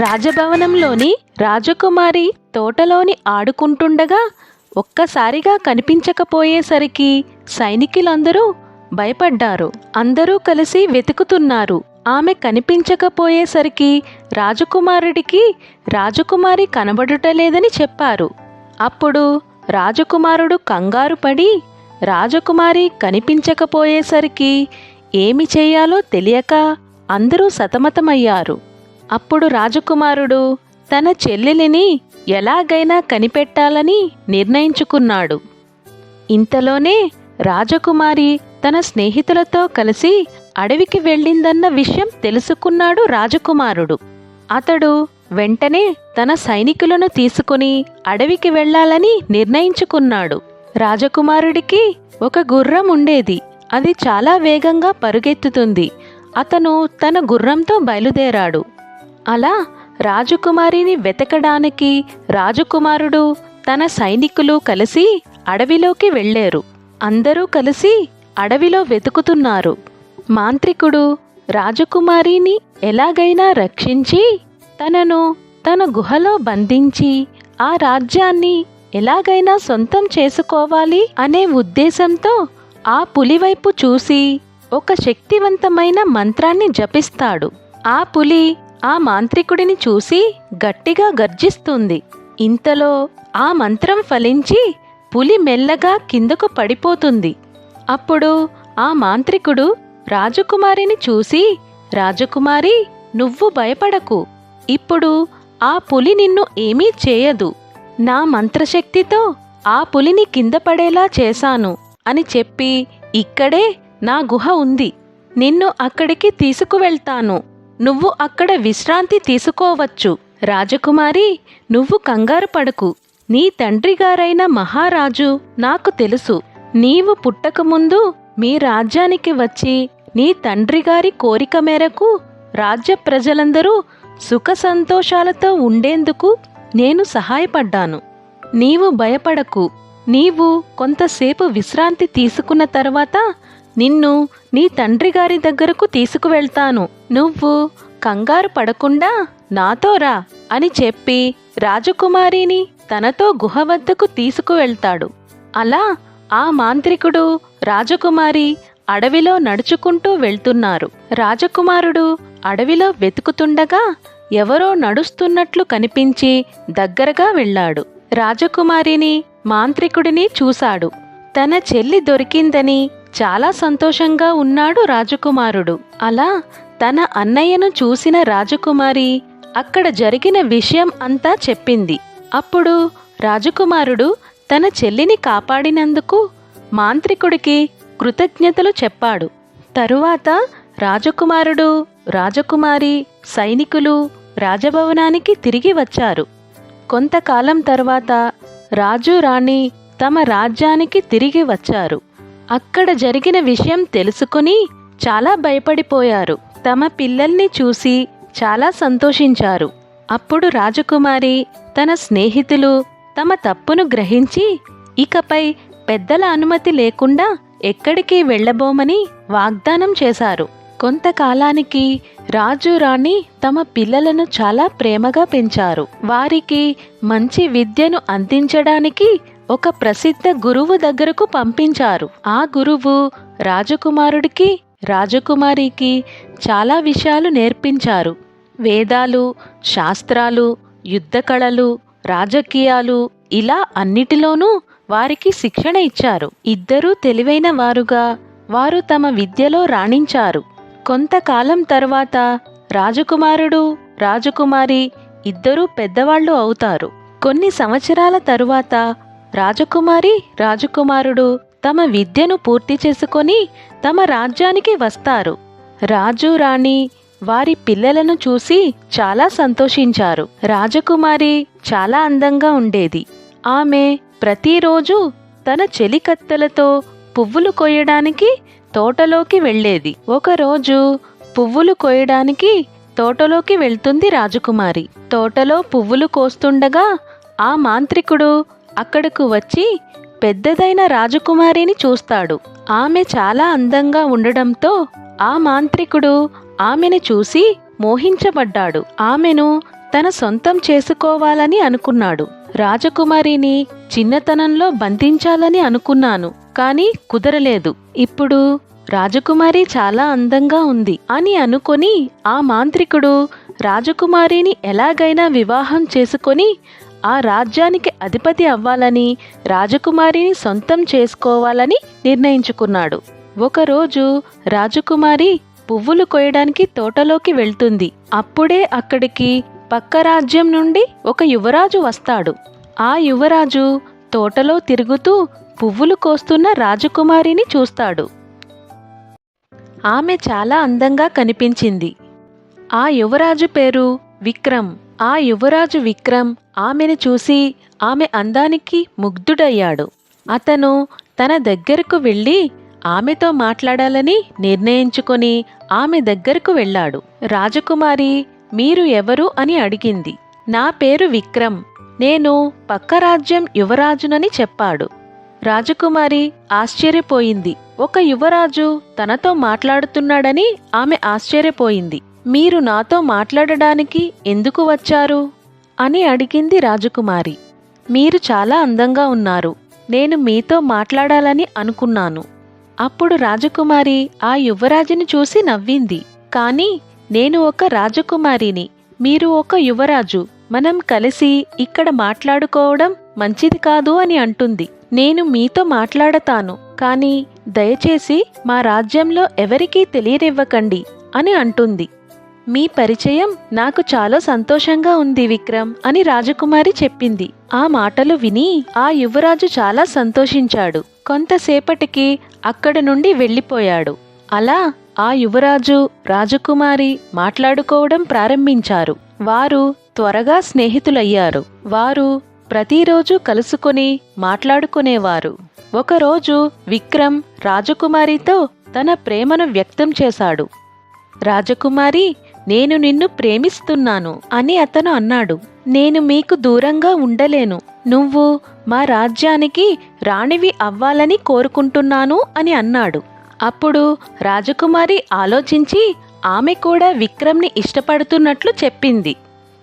రాజభవనంలోని రాజకుమారి తోటలోని ఆడుకుంటుండగా ఒక్కసారిగా కనిపించకపోయేసరికి సైనికులందరూ భయపడ్డారు. అందరూ కలిసి వెతుకుతున్నారు. ఆమె కనిపించకపోయేసరికి రాజకుమారుడికి రాజకుమారి కనబడుటలేదని చెప్పారు. అప్పుడు రాజకుమారుడు కంగారు పడి రాజకుమారి కనిపించకపోయేసరికి ఏమి చేయాలో తెలియక అందరూ సతమతమయ్యారు. అప్పుడు రాజకుమారుడు తన చెల్లెలిని ఎలాగైనా కనిపెట్టాలని నిర్ణయించుకున్నాడు. ఇంతలోనే రాజకుమారి తన స్నేహితులతో కలిసి అడవికి వెళ్ళిందన్న విషయం తెలుసుకున్నాడు రాజకుమారుడు. అతడు వెంటనే తన సైనికులను తీసుకుని అడవికి వెళ్ళాలని నిర్ణయించుకున్నాడు. రాజకుమారుడికి ఒక గుర్రం ఉండేది. అది చాలా వేగంగా పరుగెత్తుతుంది. అతను తన గుర్రంతో బయలుదేరాడు. అలా రాజకుమారిని వెతకడానికి రాజకుమారుడు తన సైనికులు కలిసి అడవిలోకి వెళ్ళారు. అందరూ కలిసి అడవిలో వెతుకుతున్నారు. మాంత్రికుడు రాజకుమారిని ఎలాగైనా రక్షించి తనను తన గుహలో బంధించి ఆ రాజ్యాన్ని ఎలాగైనా సొంతం చేసుకోవాలి అనే ఉద్దేశంతో ఆ పులివైపు చూసి ఒక శక్తివంతమైన మంత్రాన్ని జపిస్తాడు. ఆ పులి ఆ మాంత్రికుడిని చూసి గట్టిగా గర్జిస్తుంది. ఇంతలో ఆ మంత్రం ఫలించి పులి మెల్లగా కిందకు పడిపోతుంది. అప్పుడు ఆ మాంత్రికుడు రాజకుమారిని చూసి రాజకుమారి నువ్వు భయపడకు. ఇప్పుడు ఆ పులి నిన్ను ఏమీ చేయదు. నా మంత్రశక్తితో ఆ పులిని కింద పడేలా చేశాను అని చెప్పి ఇక్కడే నా గుహ ఉంది. నిన్ను అక్కడికి తీసుకువెళ్తాను. నువ్వు అక్కడ విశ్రాంతి తీసుకోవచ్చు. రాజకుమారి నువ్వు కంగారు పడకు. నీ తండ్రి గారైన మహారాజు నాకు తెలుసు. నీవు పుట్టకముందు మీ రాజ్యానికి వచ్చి నీ తండ్రిగారి కోరిక మేరకు రాజ్య ప్రజలందరూ సుఖ సంతోషాలతో ఉండేందుకు నేను సహాయపడ్డాను. నీవు భయపడకు. నీవు కొంతసేపు విశ్రాంతి తీసుకున్న తర్వాత నిన్ను నీ తండ్రి గారి దగ్గరకు తీసుకువెళ్తాను. నువ్వు కంగారు పడకుండా నాతో రా అని చెప్పి రాజకుమారిని తనతో గుహ వద్దకు తీసుకువెళ్తాడు. అలా ఆ మాంత్రికుడు రాజకుమారి అడవిలో నడుచుకుంటూ వెళ్తున్నారు. రాజకుమారుడు అడవిలో వెతుకుతుండగా ఎవరో నడుస్తున్నట్లు కనిపించి దగ్గరగా వెళ్ళాడు. రాజకుమారిని మాంత్రికుడిని చూశాడు. తన చెల్లి దొరికిందని చాలా సంతోషంగా ఉన్నాడు రాజకుమారుడు. అలా తన అన్నయ్యను చూసిన రాజకుమారి అక్కడ జరిగిన విషయం అంతా చెప్పింది. అప్పుడు రాజకుమారుడు తన చెల్లిని కాపాడినందుకు మాంత్రికుడికి కృతజ్ఞతలు చెప్పాడు. తరువాత రాజకుమారుడు రాజకుమారి సైనికులు రాజభవనానికి తిరిగి వచ్చారు. కొంతకాలం తర్వాత రాజు రాణి తమ రాజ్యానికి తిరిగి వచ్చారు. అక్కడ జరిగిన విషయం తెలుసుకుని చాలా భయపడిపోయారు. తమ పిల్లల్ని చూసి చాలా సంతోషించారు. అప్పుడు రాజకుమారి తన స్నేహితులు తమ తప్పును గ్రహించి ఇకపై పెద్దల అనుమతి లేకుండా ఎక్కడికి వెళ్ళబోమని వాగ్దానం చేశారు. కొంతకాలానికి రాజు రాణి తమ పిల్లలను చాలా ప్రేమగా పెంచారు. వారికి మంచి విద్యను అందించడానికి ఒక ప్రసిద్ధ గురువు దగ్గరకు పంపించారు. ఆ గురువు రాజకుమారుడికి రాజకుమారికి చాలా విషయాలు నేర్పించారు. వేదాలు శాస్త్రాలు యుద్ధ కళలు రాజకీయాలు ఇలా అన్నిటిలోనూ వారికి శిక్షణ ఇచ్చారు. ఇద్దరూ తెలివైన వారుగా వారు తమ విద్యలో రాణించారు. కొంతకాలం తర్వాత రాజకుమారుడు రాజకుమారి ఇద్దరూ పెద్దవాళ్ళు అవుతారు. కొన్ని సంవత్సరాల తరువాత రాజకుమారి రాజకుమారుడు తమ విద్యను పూర్తి చేసుకొని తమ రాజ్యానికి వస్తారు. రాజు రాణి వారి పిల్లలను చూసి చాలా సంతోషించారు. రాజకుమారి చాలా అందంగా ఉండేది. ఆమె ప్రతిరోజు తన చెలికత్తెలతో పువ్వులు కొయ్యడానికి తోటలోకి వెళ్ళేది. ఒకరోజు పువ్వులు కోయడానికి తోటలోకి వెళ్తుంది రాజకుమారి. తోటలో పువ్వులు కోస్తుండగా ఆ మాంత్రికుడు అక్కడకు వచ్చి పెద్దదైన రాజకుమారిని చూస్తాడు. ఆమె చాలా అందంగా ఉండడంతో ఆ మాంత్రికుడు ఆమెను చూసి మోహించబడ్డాడు. ఆమెను తన సొంతం చేసుకోవాలని అనుకున్నాడు. రాజకుమారిని చిన్నతనంలో బంధించాలని అనుకున్నాను కానీ కుదరలేదు. ఇప్పుడు రాజకుమారి చాలా అందంగా ఉంది అని అనుకొని ఆ మాంత్రికుడు రాజకుమారిని ఎలాగైనా వివాహం చేసుకొని ఆ రాజ్యానికి అధిపతి అవ్వాలని రాజకుమారిని సొంతం చేసుకోవాలని నిర్ణయించుకున్నాడు. ఒకరోజు రాజకుమారి పువ్వులు కొయ్యడానికి తోటలోకి వెళ్తుంది. అప్పుడే అక్కడికి పక్క రాజ్యం నుండి ఒక యువరాజు వస్తాడు. ఆ యువరాజు తోటలో తిరుగుతూ పువ్వులు కోస్తున్న రాజకుమారిని చూస్తాడు. ఆమె చాలా అందంగా కనిపించింది. ఆ యువరాజు పేరు విక్రమ్. ఆ యువరాజు విక్రమ్ ఆమెను చూసి ఆమె అందానికి ముగ్ధుడయ్యాడు. అతను తన దగ్గరకు వెళ్ళి ఆమెతో మాట్లాడాలని నిర్ణయించుకొని ఆమె దగ్గరకు వెళ్ళాడు. రాజకుమారి మీరు ఎవరు అని అడిగింది. నా పేరు విక్రమ్. నేను పక్క రాజ్యం యువరాజునని చెప్పాడు. రాజకుమారి ఆశ్చర్యపోయింది. ఒక యువరాజు తనతో మాట్లాడుతున్నాడని ఆమె ఆశ్చర్యపోయింది. మీరు నాతో మాట్లాడడానికి ఎందుకు వచ్చారు? అని అడిగింది రాజకుమారి. మీరు చాలా అందంగా ఉన్నారు. నేను మీతో మాట్లాడాలని అనుకున్నాను. అప్పుడు రాజకుమారి ఆ యువరాజుని చూసి నవ్వింది. కానీ నేను ఒక రాజకుమారిని. మీరు ఒక యువరాజు. మనం కలిసి ఇక్కడ మాట్లాడుకోవడం మంచిది కాదు అని అంటుంది. నేను మీతో మాట్లాడతాను. కానీ దయచేసి మా రాజ్యంలో ఎవరికీ తెలియనివ్వకండి అని అంటుంది. మీ పరిచయం నాకు చాలా సంతోషంగా ఉంది విక్రమ్ అని రాజకుమారి చెప్పింది. ఆ మాటలు విని ఆ యువరాజు చాలా సంతోషించాడు. కొంతసేపటికి అక్కడ నుండి వెళ్ళిపోయాడు. అలా ఆ యువరాజు రాజకుమారి మాట్లాడుకోవడం ప్రారంభించారు. వారు త్వరగా స్నేహితులయ్యారు. వారు ప్రతిరోజు కలుసుకొని మాట్లాడుకునేవారు. ఒకరోజు విక్రమ్ రాజకుమారితో తన ప్రేమను వ్యక్తం చేశాడు. రాజకుమారి నేను నిన్ను ప్రేమిస్తున్నాను అని అతను అన్నాడు. నేను మీకు దూరంగా ఉండలేను. నువ్వు మా రాజ్యానికి రాణివి అవ్వాలని కోరుకుంటున్నాను అని అన్నాడు. అప్పుడు రాజకుమారి ఆలోచించి ఆమె కూడా విక్రమ్ని ఇష్టపడుతున్నట్లు చెప్పింది.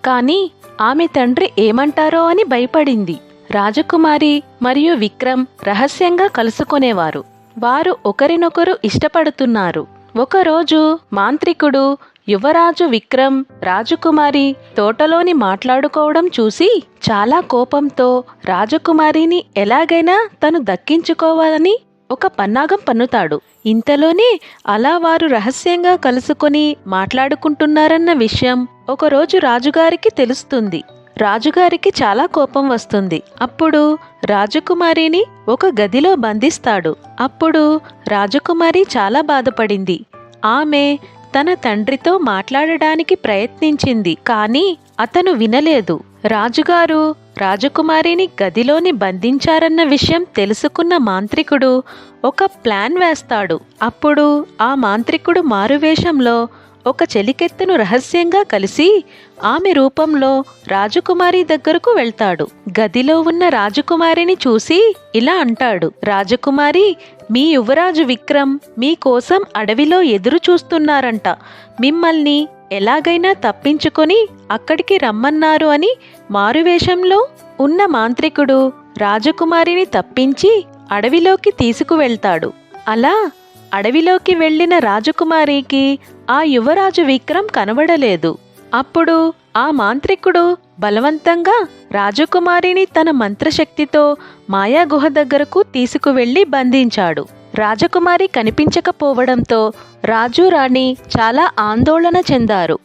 కానీ ఆమె తండ్రి ఏమంటారో అని భయపడింది. రాజకుమారి మరియు విక్రమ్ రహస్యంగా కలుసుకునేవారు. వారు ఒకరినొకరు ఇష్టపడుతున్నారు. ఒకరోజు మాంత్రికుడు యువరాజు విక్రమ్ రాజకుమారి తోటలోని మాట్లాడుకోవడం చూసి చాలా కోపంతో రాజకుమారిని ఎలాగైనా తను దక్కించుకోవాలని ఒక పన్నాగం పన్నుతాడు. ఇంతలోనే అలా వారు రహస్యంగా కలుసుకొని మాట్లాడుకుంటున్నారన్న విషయం ఒకరోజు రాజుగారికి తెలుస్తుంది. రాజుగారికి చాలా కోపం వస్తుంది. అప్పుడు రాజకుమారిని ఒక గదిలో బంధిస్తాడు. అప్పుడు రాజకుమారి చాలా బాధపడింది. ఆమె తన తండ్రితో మాట్లాడడానికి ప్రయత్నించింది కానీ అతను వినలేదు. రాజుగారు రాజకుమారిని గదిలోని బంధించారన్న విషయం తెలుసుకున్న మాంత్రికుడు ఒక ప్లాన్ వేస్తాడు. అప్పుడు ఆ మాంత్రికుడు మారువేషంలో ఒక చెలికెత్తెను రహస్యంగా కలిసి ఆమె రూపంలో రాజకుమారి దగ్గరకు వెళ్తాడు. గదిలో ఉన్న రాజకుమారిని చూసి ఇలా అంటాడు. రాజకుమారి మీ యువరాజు విక్రమ్ మీకోసం అడవిలో ఎదురు చూస్తున్నారంట. మిమ్మల్ని ఎలాగైనా తప్పించుకొని అక్కడికి రమ్మన్నారు అని మారువేషంలో ఉన్న మాంత్రికుడు రాజకుమారిని తప్పించి అడవిలోకి తీసుకువెళ్తాడు. అలా అడవిలోకి వెళ్ళిన రాజకుమారికి ఆ యువరాజు విక్రమ్ కనబడలేదు. అప్పుడు ఆ మాంత్రికుడు బలవంతంగా రాజకుమారిని తన మంత్రశక్తితో మాయాగుహ దగ్గరకు తీసుకువెళ్ళి బంధించాడు. రాజకుమారి కనిపించకపోవడంతో రాజు రాణి చాలా ఆందోళన చెందారు.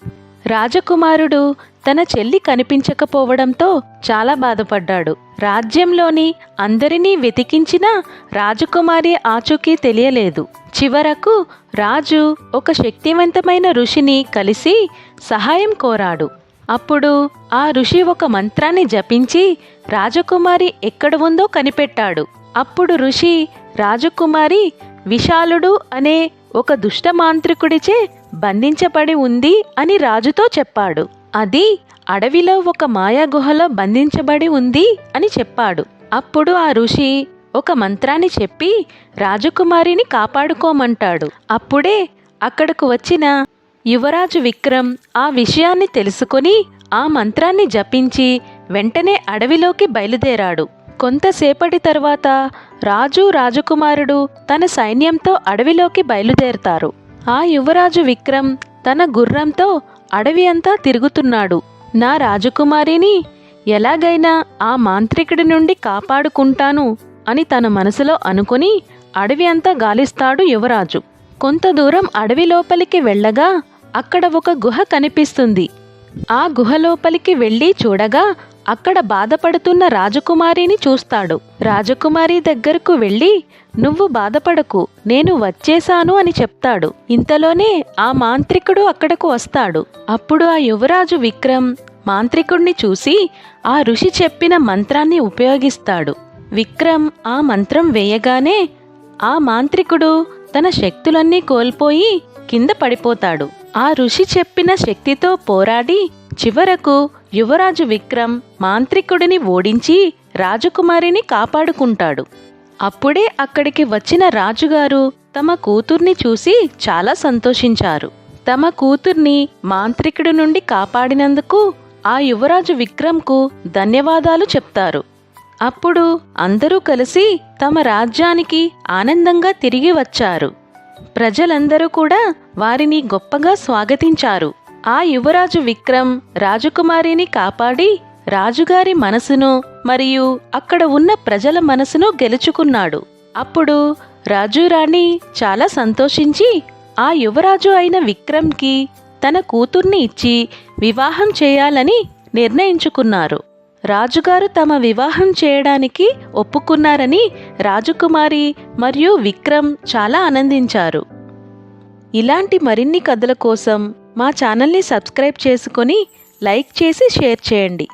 రాజకుమారుడు తన చెల్లి కనిపించకపోవడంతో చాలా బాధపడ్డాడు. రాజ్యంలోని అందరినీ వెతికించినా రాజకుమారి ఆచూకీ తెలియలేదు. చివరకు రాజు ఒక శక్తివంతమైన ఋషిని కలిసి సహాయం కోరాడు. అప్పుడు ఆ ఋషి ఒక మంత్రాన్ని జపించి రాజకుమారి ఎక్కడ ఉందో కనిపెట్టాడు. అప్పుడు ఋషి రాజకుమారి విశాలుడు అనే ఒక దుష్ట మాంత్రికుడిచే బంధించబడి ఉంది అని రాజుతో చెప్పాడు. అది అడవిలో ఒక మాయా గుహలో బంధించబడి ఉంది అని చెప్పాడు. అప్పుడు ఆ ఋషి ఒక మంత్రాన్ని చెప్పి రాజకుమారిని కాపాడుకోమంటాడు. అప్పుడే అక్కడకు వచ్చిన యువరాజు విక్రమ్ ఆ విషయాన్ని తెలుసుకొని ఆ మంత్రాన్ని జపించి వెంటనే అడవిలోకి బయలుదేరాడు. కొంతసేపటి తర్వాత రాజు రాజకుమారుడు తన సైన్యంతో అడవిలోకి బయలుదేరతారు. ఆ యువరాజు విక్రమ్ తన గుర్రంతో అడవి అంతా తిరుగుతున్నాడు. నా రాజకుమారిని ఎలాగైనా ఆ మాంత్రికుడి నుండి కాపాడుకుంటాను అని తన మనసులో అనుకుని అడవి అంతా గాలిస్తాడు యువరాజు. కొంత దూరం అడవి లోపలికి వెళ్ళగా అక్కడ ఒక గుహ కనిపిస్తుంది. ఆ గుహ లోపలికి వెళ్ళి చూడగా అక్కడ బాధపడుతున్న రాజకుమారిని చూస్తాడు. రాజకుమారి దగ్గరకు వెళ్ళి నువ్వు బాధపడకు నేను వచ్చేశాను అని చెప్తాడు. ఇంతలోనే ఆ మాంత్రికుడు అక్కడకు వస్తాడు. అప్పుడు ఆ యువరాజు విక్రమ్ మాంత్రికుడిని చూసి ఆ ఋషి చెప్పిన మంత్రాన్ని ఉపయోగిస్తాడు. విక్రమ్ ఆ మంత్రం వేయగానే ఆ మాంత్రికుడు తన శక్తులన్నీ కోల్పోయి కింద పడిపోతాడు. ఆ ఋషి చెప్పిన శక్తితో పోరాడి చివరకు యువరాజు విక్రమ్ మాంత్రికుడిని ఓడించి రాజకుమారిని కాపాడుకుంటాడు. అప్పుడే అక్కడికి వచ్చిన రాజుగారు తమ కూతుర్ని చూసి చాలా సంతోషించారు. తమ కూతుర్ని మాంత్రికుడి నుండి కాపాడినందుకు ఆ యువరాజు విక్రమ్కు ధన్యవాదాలు చెప్తారు. అప్పుడు అందరూ కలిసి తమ రాజ్యానికి ఆనందంగా తిరిగి వచ్చారు. ప్రజలందరూ కూడా వారిని గొప్పగా స్వాగతించారు. ఆ యువరాజు విక్రమ్ రాజకుమారిని కాపాడి రాజుగారి మనసును మరియు అక్కడ ఉన్న ప్రజల మనసును గెలుచుకున్నాడు. అప్పుడు రాజు రాణి చాలా సంతోషించి ఆ యువరాజు అయిన విక్రమ్కి తన కూతుర్ని ఇచ్చి వివాహం చేయాలని నిర్ణయించుకున్నారు. రాజుగారు తమ వివాహం చేయడానికి ఒప్పుకున్నారని రాజకుమారి మరియు విక్రమ్ చాలా ఆనందించారు. ఇలాంటి మరిన్ని కథల కోసం మా ఛానల్ని సబ్స్క్రైబ్ చేసుకొని లైక్ చేసి షేర్ చేయండి.